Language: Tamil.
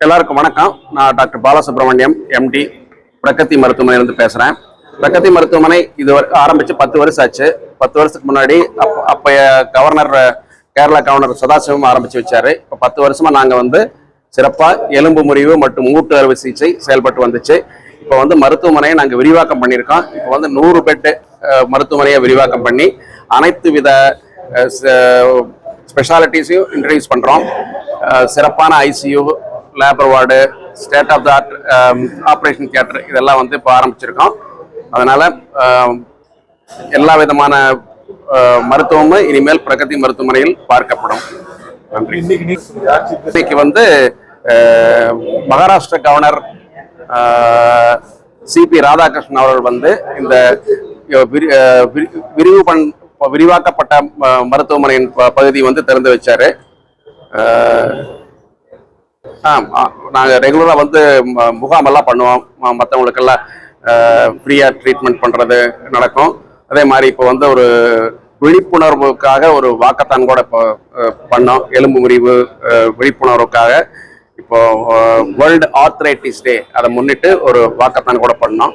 எல்லாருக்கும் வணக்கம். நான் டாக்டர் பாலசுப்ரமணியம் எம்டி பிரகதி மருத்துவமனையிலிருந்து பேசுகிறேன் பிரகதி மருத்துவமனை இது வரை- பத்து வருஷம் ஆச்சு. பத்து வருஷத்துக்கு முன்னாடி அப்போ அப்போ கவர்னர் கேரளா கவர்னர் சதாசிவம் ஆரம்பித்து வச்சார். இப்போ பத்து வருஷமாக நாங்கள் வந்து சிறப்பாக எலும்பு முறிவு மற்றும் மூட்டு அறுவை சிகிச்சை செயல்பட்டு வந்துச்சு. இப்போ வந்து மருத்துவமனையை நாங்கள் விரிவாக்கம் பண்ணியிருக்கோம். இப்போ வந்து நூறு பெட்டு மருத்துவமனையை விரிவாக்கம் பண்ணி அனைத்து வித ச- ஸ்பெஷாலிட்டிஸையும் இன்ட்ரடியூஸ் பண்ணுறோம் சிறப்பான ICU labour ward state of the art operation theatre இதெல்லாம் வந்து இப்போ ஆரம்பிச்சிருக்கோம். அதனால் எல்லா விதமான மருத்துவமும் இனிமேல் பிரகதி மருத்துவமனையில் பார்க்கப்படும். நன்றி. இன்னைக்கு வந்து மகாராஷ்டிர கவர்னர் சிபி ராதாகிருஷ்ணன் அவர்கள் வந்து இந்த விரிவு பண் விரிவாக்கப்பட்ட மருத்துவமனையின் பகுதி வந்து திறந்து வச்சாரு. ஆ நாங்கள் ரெகுலராக வந்து முகாமெல்லாம் பண்ணுவோம். மற்றவங்களுக்கெல்லாம் ஃப்ரீயாக ட்ரீட்மெண்ட் பண்ணுறது நடக்கும். அதே மாதிரி இப்போ வந்து ஒரு விழிப்புணர்வுக்காக ஒரு வாக்கத்தான் கூட இப்போ பண்ணோம். எலும்பு முறிவு விழிப்புணர்வுக்காக. இப்போ வேர்ல்டு ஆர்த்ரைட்டிஸ் டே அதை முன்னிட்டு ஒரு வாக்கத்தான் கூட பண்ணோம்.